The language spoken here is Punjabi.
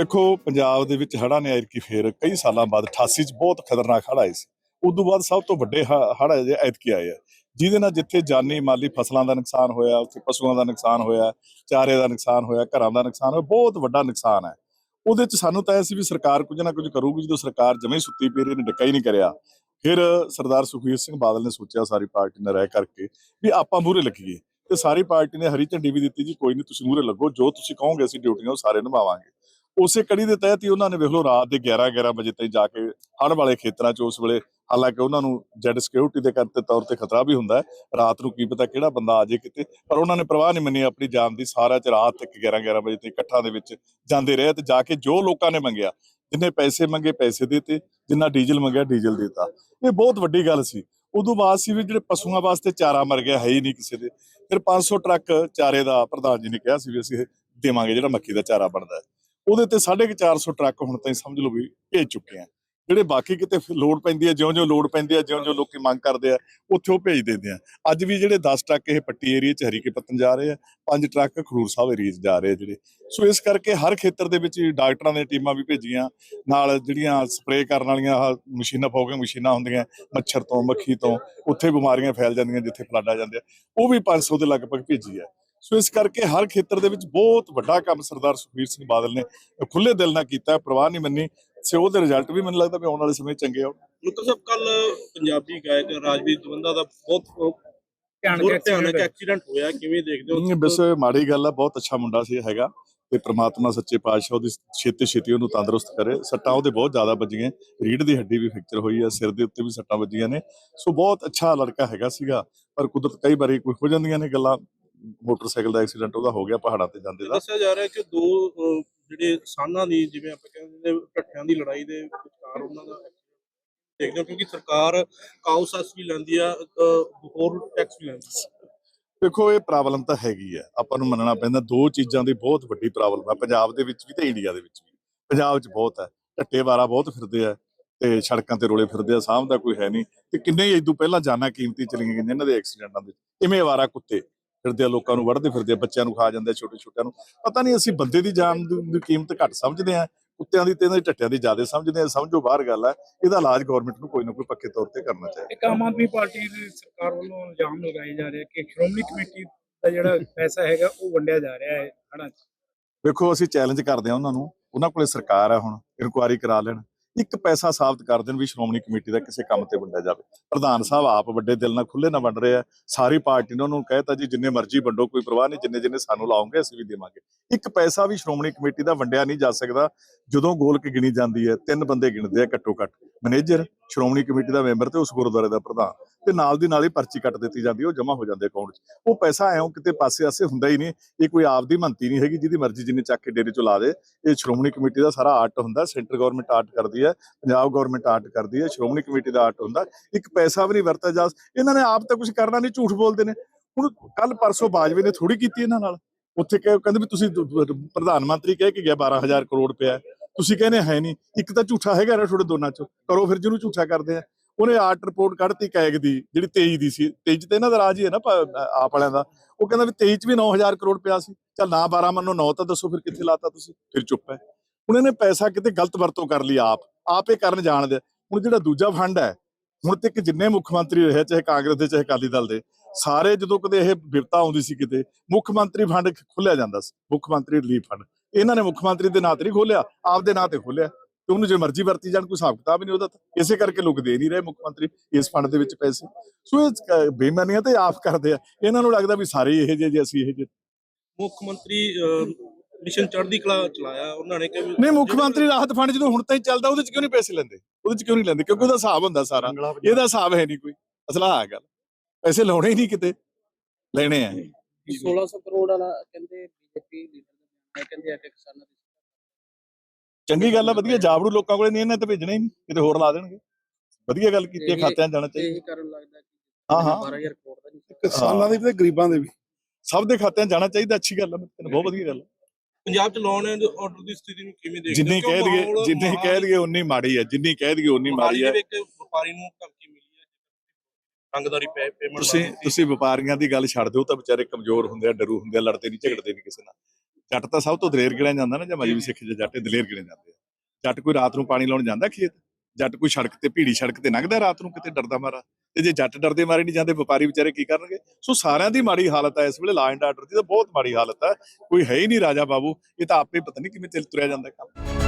ਵੇਖੋ ਪੰਜਾਬ ਦੇ ਵਿੱਚ ਹੜ੍ਹਾਂ ਨੇ ਐਤਕੀ ਫੇਰ ਕਈ ਸਾਲਾਂ ਬਾਅਦ 88 ਚ ਬਹੁਤ ਖਤਰਨਾਕ ਹੜ੍ਹ ਆਏ ਸੀ। ਤੋਂ ਬਾਅਦ ਸਭ ਤੋਂ ਵੱਡੇ ਹੜ੍ਹ ਅਜੇ ਐਤਕੀ ਆਏ ਆ। ਜਿਹਦੇ ਨਾਲ ਜਿੱਥੇ ਜਾਨੀ ਮਾਲੀ ਫਸਲਾਂ ਦਾ ਨੁਕਸਾਨ ਹੋਇਆ, ਉੱਥੇ ਪਸ਼ੂਆਂ ਦਾ ਨੁਕਸਾਨ ਹੋਇਆ, ਚਾਰੇ ਦਾ ਨੁਕਸਾਨ ਹੋਇਆ, ਘਰਾਂ ਦਾ ਨੁਕਸਾਨ ਹੋਇਆ, ਬਹੁਤ ਵੱਡਾ ਨੁਕਸਾਨ ਹੈ। ਉਹਦੇ ਚ ਸਾਨੂੰ ਤਾਂ ਇਹ ਸੀ ਵੀ ਸਰਕਾਰ ਕੁਝ ਨਾ ਕੁਝ ਕਰੂਗੀ, ਜਦੋਂ ਸਰਕਾਰ ਜਮੇ ਸੁੱਤੀ ਪਈ ਰਹੀ ਨੇ ਡੱਕਾ ਹੀ ਨਹੀਂ ਕਰਿਆ। ਫਿਰ ਸਰਦਾਰ ਸੁਖਬੀਰ ਸਿੰਘ ਬਾਦਲ ਨੇ ਸੋਚਿਆ, ਸਾਰੀ ਪਾਰਟੀ ਨੇ ਰਹਿ ਕਰਕੇ ਵੀ ਆਪਾਂ ਮੂਹਰੇ ਲੱਗੀਏ। ਤੇ ਸਾਰੀ ਪਾਰਟੀ ਨੇ ਹਰੀ ਝੰਡੀ ਵੀ ਦਿੱਤੀ ਜੀ, ਕੋਈ ਨਹੀਂ ਤੁਸੀਂ ਮੂਹਰੇ ਲੱਗੋ, ਜੋ ਤੁਸੀਂ ਕਹੋਗੇ ਅਸੀਂ ਡਿਊਟੀਆਂ ਉਹ ਸਾਰੇ ਨਿਭਾਵਾਂਗੇ। ਉਸੇ ਕੜੀ ਦੇ ਤਹਿਤ ਹੀ ਉਹਨਾਂ ਨੇ ਵੇਖ ਲਓ ਰਾਤ ਦੇ 11 11 ਵਜੇ ਤਾਈਂ ਜਾ ਕੇ ਹੜ੍ਹ ਵਾਲੇ ਖੇਤਰਾਂ 'ਚ ਉਸ ਵੇਲੇ ਹਾਲਾਂਕਿ ਉਹਨਾਂ ਨੂੰ ਜੈਡ ਸਿਕਿਉਰਿਟੀ ਦੇ ਕਰਤੇ ਤੌਰ ਤੇ ਖਤਰਾ ਵੀ ਹੁੰਦਾ ਰਾਤ ਨੂੰ ਕੀ ਪਤਾ ਕਿਹੜਾ ਬੰਦਾ ਆ ਜੇ ਕਿਤੇ, ਪਰ ਉਹਨਾਂ ਨੇ ਪ੍ਰਵਾਹ ਨਹੀਂ ਮੰਨੀ ਆਪਣੀ ਜਾਨ ਦੀ। ਸਾਰਾ ਚ ਰਾਤ ਤੱਕ 11 11 ਵਜੇ ਤਾਈਂ ਇਕੱਠਾਂ ਦੇ ਵਿੱਚ ਜਾਂਦੇ ਰਹੇ ਤੇ ਜਾ ਕੇ ਜੋ ਲੋਕਾਂ ਨੇ ਮੰਗਿਆ, ਜਿੰਨੇ ਪੈਸੇ ਮੰਗੇ ਪੈਸੇ ਦਿੱਤੇ, ਜਿੰਨਾ ਡੀਜ਼ਲ ਮੰਗਿਆ, ਡੀਜ਼ਲ ਦਿੱਤਾ। ਇਹ ਬਹੁਤ ਵੱਡੀ ਗੱਲ ਸੀ। ਉਦੋਂ ਬਾਅਦ ਸੀ ਵੀ ਜਿਹੜੇ ਪਸ਼ੂਆਂ ਵਾਸਤੇ ਚਾਰਾ ਮਰ ਗਿਆ, ਹੈ ਹੀ ਨਹੀਂ ਕਿਸੇ ਦੇ। ਫਿਰ 500 ਟਰੱਕ ਚਾਰੇ ਦਾ ਪ੍ਰਧਾਨ ਜੀ ਨੇ ਕਿਹਾ ਸੀ ਵੀ ਅਸੀਂ ਦੇਵਾਂਗੇ ਜਿਹੜਾ ਮੱਕੀ ਦਾ ਚਾਰਾ ਬਣਦਾ ਹੈ। ਉਹਦੇ ਤੇ 450 ਟਰੱਕ ਹੁਣ ਤਾਈਂ ਸਮਝ ਲਓ ਵੀ ਭੇਜ ਚੁੱਕੇ ਆ। ਜਿਹੜੇ ਬਾਕੀ ਕਿਤੇ ਫਿਰ ਲੋਡ ਪੈਂਦੀ ਹੈ ਜਿਉਂ-ਜਿਉਂ ਲੋਡ ਪੈਂਦੀ ਹੈ ਜਿਉਂ-ਜਿਉਂ ਲੋਕੀ ਮੰਗ ਕਰਦੇ ਆ, ਉੱਥੇ ਉਹ ਭੇਜ ਦਿੰਦੇ ਆ। ਅੱਜ ਵੀ ਜਿਹੜੇ 10 ਟਰੱਕ ਇਹ ਪੱਟੀ ਏਰੀਆ ਚ ਹਰੀਕੇ ਪੱਤਨ ਜਾ ਰਹੇ ਆ, ਪੰਜ ਟਰੱਕ ਖਰੂਰ ਸਾਹਿਬ ਏਰੀਆ 'ਚ ਜਾ ਰਹੇ ਆ ਜਿਹੜੇ। ਸੋ ਇਸ ਕਰਕੇ ਹਰ ਖੇਤਰ ਦੇ ਵਿੱਚ ਡਾਕਟਰਾਂ ਦੀਆਂ ਟੀਮਾਂ ਵੀ ਭੇਜੀਆਂ, ਨਾਲ ਜਿਹੜੀਆਂ ਸਪਰੇਅ ਕਰਨ ਵਾਲੀਆਂ ਮਸ਼ੀਨਾਂ ਫੋਗਿੰਗ ਮਸ਼ੀਨਾਂ ਹੁੰਦੀਆਂ, ਮੱਛਰ ਤੋਂ, ਮੱਖੀ ਤੋਂ, ਉੱਥੇ ਬਿਮਾਰੀਆਂ ਫੈਲ ਜਾਂਦੀਆਂ ਜਿੱਥੇ ਫਲੱਡ ਆ ਜਾਂਦੇ ਆ। ਉਹ ਵੀ 500 ਦੇ ਲਗਭਗ ਭੇਜੀ ਹੈ ਸੋ ਇਸ ਕਰਕੇ ਹਰ ਖੇਤਰ ਦੇ ਵਿੱਚ ਬਹੁਤ ਵੱਡਾ ਕੰਮ ਸਰਦਾਰ ਸੁਖਬੀਰ ਸਿੰਘ ਬਾਦਲ ਨੇ ਖੁੱਲੇ ਦਿਲ ਨਾਲ ਕੀਤਾ ਪ੍ਰਵਾਹ ਨਹੀਂ ਮੰਨੀ ਸੇ ਉਹਦੇ ਰਿਜ਼ਲਟ ਵੀ ਮੈਨੂੰ ਲੱਗਦਾ ਵੀ ਆਉਣ ਵਾਲੇ ਸਮੇਂ ਚੰਗੇ ਆਉਣ। ਮਿੱਤਰ ਸਾਹਿਬ ਕੱਲ ਪੰਜਾਬੀ ਗਾਇਕ ਰਾਜਵੀਰ ਜਵੰਦਾ ਦਾ ਬਹੁਤ accident ਐਕਸੀਡੈਂਟ ਹੋਇਆ। ਕਿਵੇਂ ਦੇਖਦੇ ਹੋ ਬਸ ਮਾੜੀ ਗੱਲ ਆ ਬਹੁਤ ਅੱਛਾ ਮੁੰਡਾ ਸੀ ਹੈਗਾ ਤੇ ਪ੍ਰਮਾਤਮਾ ਸੱਚੇ ਪਾਤਸ਼ਾਹ ਉਹਦੀ ਛੇਤੀ ਛੇਤੀ ਉਹਨੂੰ ਤੰਦਰੁਸਤ ਕਰੇ। ਸੱਟਾਂ ਉਹਦੇ ਬਹੁਤ ਜ਼ਿਆਦਾ ਵੱਜੀਆਂ ਰੀੜ ਦੀ ਹੱਡੀ ਵੀ ਫ੍ਰੈਕਚਰ ਹੋਈ ਹੈ ਸਿਰ ਦੇ ਉੱਤੇ ਵੀ ਸੱਟਾਂ ਵੱਜੀਆਂ ਨੇ। ਸੋ ਬਹੁਤ ਅੱਛਾ ਲੜਕਾ ਹੈਗਾ ਸੀਗਾ ਪਰ ਕੁਦਰਤ ਕਈ ਵਾਰੀ ਕੋਈ ਹੋ ਜਾਂਦੀਆਂ ਨੇ ਗੱਲਾਂ। ਮੋਟਰਸਾਈਕਲ ਦਾ ਐਕਸੀਡੈਂਟ ਉਹਦਾ ਹੋ ਗਿਆ ਪਹਾੜਾਂ ਤੇ ਜਾਂਦੇ ਦਾ। ਦੱਸਿਆ ਜਾ ਰਿਹਾ ਕਿ ਦੋ ਜਿਹੜੇ ਸਾਨਾਂ ਦੀ ਜਿਵੇਂ ਆਪਾਂ ਕਹਿੰਦੇ ਨੇ ਢੱਠਿਆਂ ਦੀ ਲੜਾਈ ਦੇ ਵਿਚਕਾਰ ਉਹਨਾਂ ਦਾ ਦੇਖਦੇ ਹੋ ਕਿਉਂਕਿ ਸਰਕਾਰ ਕਾਉਸਸ ਵੀ ਲੈਂਦੀ ਆ ਹੋਰ ਟੈਕਸ ਵੀ ਲੈਂਦੀ ਆ। ਦੇਖੋ ਇਹ ਪ੍ਰੋਬਲਮ ਤਾਂ ਹੈਗੀ ਆ। ਆਪਾਂ ਨੂੰ ਮੰਨਣਾ ਪੈਂਦਾ ਦੋ ਚੀਜ਼ਾਂ ਦੀ ਬਹੁਤ ਵੱਡੀ ਪ੍ਰੋਬਲਮ ਆ ਪੰਜਾਬ ਦੇ ਵਿੱਚ ਵੀ ਤੇ ਇੰਡੀਆ ਦੇ ਵਿੱਚ ਵੀ। ਪੰਜਾਬ 'ਚ ਬਹੁਤ ਹੈ ਢੱਟੇ ਵਾਰਾ ਬਹੁਤ ਫਿਰਦੇ ਆ ਤੇ ਸੜਕਾਂ ਤੇ ਰੋਲੇ ਫਿਰਦੇ ਆ ਸਾਹਮਣਾ ਕੋਈ ਹੈ ਨਹੀਂ। ਤੇ ਕਿੰਨੇ ਹੀ ਇਦੋਂ ਪਹਿਲਾਂ ਜਾਨਾਂ ਕੀਮਤੀ ਚਲੀਆਂ ਗਈਆਂ ਇਹਨਾਂ ਦੇ ਐਕਸੀਡੈਂਟਾਂ ਦੇ ਇਵੇਂ ਵਾਰਾ ਕੁੱਤੇ। ਫਿਰਦੇ ਆ ਲੋਕਾਂ ਨੂੰ ਵੜਦੇ ਫਿਰਦੇ ਆ ਬੱਚਿਆਂ ਨੂੰ ਖਾ ਜਾਂਦੇ ਆ ਛੋਟੇ ਛੋਟਿਆਂ ਨੂੰ। ਪਤਾ ਨਹੀਂ ਅਸੀਂ ਬੰਦੇ ਦੀ ਜਾਨ ਦੀ ਕੀਮਤ ਘੱਟ ਸਮਝਦੇ ਆ ਕੁੱਤਿਆਂ ਦੀ ਤੇ ਇਹਨਾਂ ਦੀ ਢੱਟਿਆਂ ਦੀ ਜ਼ਿਆਦਾ ਸਮਝਦੇ ਆ ਸਮਝੋ ਬਾਹਰ ਗੱਲ ਹੈ ਇਹਦਾ ਇਲਾਜ ਗਵਰਨਮੈਂਟ ਨੂੰ ਕੋਈ ਨਾ ਕੋਈ ਪੱਕੇ ਤੌਰ ਤੇ ਕਰਨਾ ਚਾਹੀਦਾ। ਇੱਕ ਆਮ ਆਦਮੀ ਪਾਰਟੀ ਦੀ ਸਰਕਾਰ ਵੱਲੋਂ ਇਲਜ਼ਾਮ ਲਗਾਏ ਜਾ ਰਹੇ ਕਿ ਸ਼੍ਰੋਮਣੀ ਕਮੇਟੀ ਦਾ ਜਿਹੜਾ ਪੈਸਾ ਹੈਗਾ ਉਹ ਵੰਡਿਆ ਜਾ ਰਿਹਾ ਹੈ 'ਚ ਵੇਖੋ ਅਸੀਂ ਚੈਲੰਜ ਕਰਦੇ ਆ ਉਹਨਾਂ ਨੂੰ ਉਹਨਾਂ ਕੋਲੇ ਸਰਕਾਰ ਹੈ ਹੁਣ ਇਨਕੁਆਇਰੀ ਕਰਾ ਲੈਣ। ਇੱਕ ਪੈਸਾ ਸਾਬਤ ਕਰ ਦੇਣ ਵੀ ਸ਼੍ਰੋਮਣੀ ਕਮੇਟੀ ਦਾ ਕਿਸੇ ਕੰਮ ਤੇ ਵੰਡਿਆ ਜਾਵੇ। ਪ੍ਰਧਾਨ ਸਾਹਿਬ ਆਪ ਵੱਡੇ ਦਿਲ ਨਾਲ ਖੁੱਲੇ ਨਾਲ ਵੰਡ ਰਹੇ ਆ। ਸਾਰੀ ਪਾਰਟੀ ਨੇ ਉਹਨੂੰ ਕਹਿਤਾ ਜੀ, ਜਿੰਨੇ ਮਰਜ਼ੀ ਵੰਡੋ, ਕੋਈ ਪਰਵਾਹ ਨਹੀਂ, ਜਿੰਨੇ ਜਿੰਨੇ ਸਾਨੂੰ ਲਾਓਗੇ, ਅਸੀਂ ਵੀ ਦੇਵਾਂਗੇ। ਇੱਕ ਪੈਸਾ ਵੀ ਸ਼੍ਰੋਮਣੀ ਕਮੇਟੀ ਦਾ ਵੰਡਿਆ ਨਹੀਂ ਜਾ ਸਕਦਾ। ਜਦੋਂ ਗੋਲ ਕੇ ਗਿਣੀ ਜਾਂਦੀ ਹੈ, ਤਿੰਨ ਬੰਦੇ ਗਿਣਦੇ ਆ ਘੱਟੋ ਘੱਟ। ਮੈਨੇਜਰ, ਸ਼੍ਰੋਮਣੀ ਕਮੇਟੀ ਦਾ ਮੈਂਬਰ ਤੇ ਉਸ ਗੁਰਦੁਆਰੇ ਦਾ ਪ੍ਰਧਾਨ ਤੇ ਨਾਲ ਦੀ ਨਾਲ ਹੀ ਪਰਚੀ ਕੱਟ ਦਿੱਤੀ ਜਾਂਦੀ, ਉਹ ਜਮ੍ਹਾਂ ਹੋ ਜਾਂਦੇ ਅਕਾਊਂਟ 'ਚ। ਉਹ ਪੈਸਾ ਐਂ ਕਿਤੇ ਪਾਸੇ ਆਸੇ ਹੁੰਦਾ ਹੀ ਨਹੀਂ, ਇਹ ਕੋਈ ਆਪਦੀ ਮੰਤੀ ਨਹੀਂ ਹੈਗੀ, ਜਿਹਦੀ ਮਰਜ਼ੀ ਜਿੰਨੇ ਚੱਕ ਕੇ ਡੇਰੇ 'ਚੋਂ ਲਾ ਦੇ। ਇਹ ਸ਼੍ਰੋਮਣੀ ਕਮੇਟੀ ਦਾ ਸਾਰਾ ਆਰਟ ਹੁੰਦਾ, ਸੈਂਟਰ ਗਵਰਨਮੈਂਟ ਆਰਟ ਕਰਦੀ ਹੈ, ਪੰਜਾਬ ਗਵਰਨਮੈਂਟ ਆਰਟ ਕਰਦੀ ਹੈ, ਸ਼੍ਰੋਮਣੀ ਕਮੇਟੀ ਦਾ ਆਰਟ ਹੁੰਦਾ। ਇੱਕ ਪੈਸਾ ਵੀ ਨਹੀਂ ਵਰਤਿਆ ਜਾ ਇਹਨਾਂ ਨੇ ਆਪ ਤਾਂ ਕੁਝ ਕਰਨਾ ਨਹੀਂ, ਝੂਠ ਬੋਲਦੇ ਨੇ। ਹੁਣ ਕੱਲ ਪਰਸੋਂ ਬਾਜਵੇ ਨੇ ਥੋੜੀ ਕੀਤੀ ਇਹਨਾਂ ਨਾਲ। ਉੱਥੇ ਕਹੇ, ਕਹਿੰਦੇ ਵੀ ਤੁਸੀਂ ਪ੍ਰਧਾਨ ਮੰਤਰੀ ਕਹਿ ਕੇ ਗਿਆ 12000 ਕਰੋੜ ਰੁਪਇਆ। ਤੁਸੀਂ ਕਹਿੰਦੇ ਹੈ ਨਹੀਂ, ਇੱਕ ਤਾਂ ਝੂਠਾ ਹੈਗਾ ਨਾ ਤੁਹਾਡੇ ਦੋਨਾਂ ਚੋਂ, ਕਰੋ ਫਿਰ ਜਿਹਨੂੰ ਝੂਠਾ ਕਰਦੇ ਆ। ਉਹਨੇ ਆਰਟ ਰਿਪੋਰਟ ਕੱਢਤੀ ਕੈਗ ਦੀ, ਜਿਹੜੀ 23 ਦੀ ਸੀ 23 ਚ ਤੇ ਇਹਨਾਂ ਦਾ ਰਾਜ ਹੀ ਹੈ ਨਾ ਆਪ ਵਾਲਿਆਂ ਦਾ। ਉਹ ਕਹਿੰਦਾ ਵੀ 23 ਚ ਵੀ 9000 ਕਰੋੜ ਪਿਆ ਸੀ। ਚੱਲ ਨਾ 12 ਮੰਨੋ 9 ਤਾਂ ਦੱਸੋ ਫਿਰ ਕਿੱਥੇ ਲਾਤਾ ਤੁਸੀਂ? ਫਿਰ ਚੁੱਪ ਹੈ। ਹੁਣ ਇਹਨੇ ਪੈਸਾ ਕਿਤੇ ਗਲਤ ਵਰਤੋਂ ਕਰ ਲਈ ਆਪ। ਆਪ ਇਹ ਕਰਨ ਜਾਣਦੇ ਹੁਣ ਜਿਹੜਾ ਦੂਜਾ ਫੰਡ ਹੈ, ਹੁਣ ਤੱਕ ਜਿੰਨੇ ਮੁੱਖ ਮੰਤਰੀ ਰਹੇ ਚਾਹੇ ਕਾਂਗਰਸ ਦੇ, ਚਾਹੇ ਅਕਾਲੀ ਦਲ ਦੇ, ਸਾਰੇ ਜਦੋਂ ਕਦੇ ਇਹ ਵਿਪਤਾ ਆਉਂਦੀ ਸੀ ਕਿਤੇ, ਮੁੱਖ ਮੰਤਰੀ ਫੰਡ ਖੁੱਲਿਆ ਜਾਂਦਾ ਸੀ, ਮੁੱਖ ਮੰਤਰੀ ਰਿਲੀਫ ਫੰਡ। ਇਹਨਾਂ ਨੇ ਮੁੱਖ ਮੰਤਰੀ ਦੇ ਨਾਂ ਤੇ ਨਹੀਂ ਖੋਲਿਆ ਆਪਦੇ ਨਾਂ ਤੇ ਖੋਲਿਆ ਤੇ ਉਹਨੂੰ ਜੇ ਮਰਜ਼ੀ ਵਰਤੀ ਜਾਣ ਕੋਈ ਹਿਸਾਬ ਕਿਤਾਬ ਨਹੀਂ ਉਹਦਾ ਤਾਂ। ਇਸੇ ਕਰਕੇ ਲੋਕ ਦੇ ਨਹੀਂ ਰਹੇ ਮੁੱਖ ਮੰਤਰੀ ਇਸ ਫੰਡ ਦੇ ਵਿੱਚ ਪੈਸੇ। ਸੋ ਇਹ ਬੇਈਮਾਨੀਆਂ ਤੇ ਆਪ ਕਰਦੇ ਆ। ਇਹਨਾਂ ਨੂੰ ਲੱਗਦਾ ਵੀ ਸਾਰੇ ਇਹੋ ਜਿਹੇ ਜੇ ਅਸੀਂ ਇਹੋ ਜਿਹੇ। ਮੁੱਖ ਮੰਤਰੀ ਮਿਸ਼ਨ ਚੜ੍ਹਦੀ ਕਲਾ ਚਲਾਇਆ ਉਹਨਾਂ ਨੇ ਕਿ ਨਹੀਂ ਮੁੱਖ ਮੰਤਰੀ ਰਾਹਤ ਫੰਡ ਜਦੋਂ ਹੁਣ ਤਾਈਂ ਚੱਲਦਾ ਉਹਦੇ ਚ ਕਿਉਂ ਨਹੀਂ ਪੈਸੇ ਲੈਂਦੇ? ਉਹਦੇ ਚ ਕਿਉਂ ਨਹੀਂ ਲੈਂਦੇ? ਕਿਉਂਕਿ ਉਹਦਾ ਹਿਸਾਬ ਹੁੰਦਾ ਸਾਰਾ। ਇਹਦਾ ਹਿਸਾਬ ਹੈ ਨਹੀਂ ਕੋਈ। ਅਸਲਾ ਆ ਗੱਲ। ਪੈਸੇ ਲਾਉਣੇ ਹੀ ਨਹੀਂ ਕਿਤੇ। ਲੈਣੇ ਆ। 1600 ਕਰੋੜ ਵਾਲਾ ਕਹਿੰਦੇ ਬੀਜੇਪੀ ਲੀਡਰ ਕਹਿੰਦੇ ਆ ਕਿ ਕਿਸਾਨਾਂ ਦੀ ਚੰਗੀ ਗੱਲ ਆ ਵਧੀਆ ਜਾਬੜੂ ਲੋਕਾਂ ਕੋਲੇ ਨਹੀਂ ਇਹਨਾਂ ਤੇ ਭੇਜਣਾ ਹੀ ਨਹੀਂ ਕਿਤੇ ਹੋਰ ਲਾ ਦੇਣਗੇ ਵਧੀਆ ਗੱਲ ਕੀਤੀ ਹੈ, ਖਾਤਿਆਂ 'ਚ ਜਾਣਾ ਚਾਹੀਦਾ ਇਹੀ ਕਾਰਨ ਲੱਗਦਾ ਕਿ ਹਾਂ, ਹਾਂ। 12000 ਕਰੋੜ ਦਾ ਨਹੀਂ ਕਿਸਾਨਾਂ ਦੀ ਤੇ ਗਰੀਬਾਂ ਦੇ ਵੀ ਸਭ ਦੇ ਖਾਤਿਆਂ 'ਚ ਜਾਣਾ ਚਾਹੀਦਾ ਅੱਛੀ ਗੱਲ ਆ ਮੈਨੂੰ ਬਹੁਤ ਵਧੀਆ ਗੱਲ ਆ। ਪੰਜਾਬ ਚ ਲਾਉਣ ਆਰਡਰ ਦੀ ਸਥਿਤੀ ਨੂੰ ਕਿਵੇਂ ਦੇਖਦੇ ਜਿੰਨੀ? ਕਹਿ ਦਈਏ ਜਿੰਨੀ ਕਹਿ ਦਈਏ ਉਨੀ ਮਾੜੀ ਹੈ ਜਿੰਨੀ ਕਹਿ ਦਈਏ ਉਨੀ ਮਾੜੀ ਵਿੱਚ ਵਪਾਰੀ ਨੂੰ ਧਮਕੀ ਰੰਗਦਾਰੀ ਪੇਮੈਂਟ ਤੁਸੀਂ ਤੁਸੀਂ ਵਪਾਰੀਆਂ ਦੀ ਗੱਲ ਛੱਡ ਦਿਓ ਤਾਂ ਵਿਚਾਰੇ ਕਮਜ਼ੋਰ ਹੁੰਦੇ ਆ ਡਰੂ ਹੁੰਦੇ ਆ ਲੜਦੇ ਨਹੀਂ ਝਗੜਦੇ ਨਹੀਂ ਕਿਸੇ ਨਾਲ। ਜੱਟ ਤਾਂ ਸਭ ਤੋਂ ਦਲੇਰ ਗਿਣਿਆ ਜਾਂਦਾ ਨਾ ਜਾਂ ਮਜਬੀ ਸਿੱਖ ਜਾਂ ਜੱਟ ਦਲੇਰ ਗਿਣੇ ਜਾਂਦੇ ਆ। ਜੱਟ ਕੋਈ ਰਾਤ ਨੂੰ ਪਾਣੀ ਲਾਉਣ ਜਾਂਦਾ ਖੇਤ? ਜੱਟ ਕੋਈ ਸੜਕ ਤੇ ਭੀੜੀ ਸੜਕ ਤੇ ਲੰਘਦਾ ਰਾਤ ਨੂੰ ਕਿਤੇ ਡਰਦਾ ਮਾਰਾ? ਤੇ ਜੇ ਜੱਟ ਡਰਦੇ ਮਾਰੇ ਨਹੀਂ ਜਾਂਦੇ ਵਪਾਰੀ ਵਿਚਾਰੇ ਕੀ ਕਰਨਗੇ? ਸੋ ਸਾਰਿਆਂ ਦੀ ਮਾੜੀ ਹਾਲਤ ਹੈ ਇਸ ਵੇਲੇ ਲਾ ਐਂਡ ਆਰਡਰ ਦੀ ਤਾਂ ਬਹੁਤ ਮਾੜੀ ਹਾਲਤ ਹੈ ਕੋਈ ਹੈ ਹੀ ਨਹੀਂ ਰਾਜਾ ਬਾਬੂ ਇਹ ਤਾਂ ਆਪੇ ਪਤਾ ਨਹੀਂ ਕਿਵੇਂ ਚੱਲ ਤੁਰਿਆ ਜਾਂਦਾ ਕੰਮ।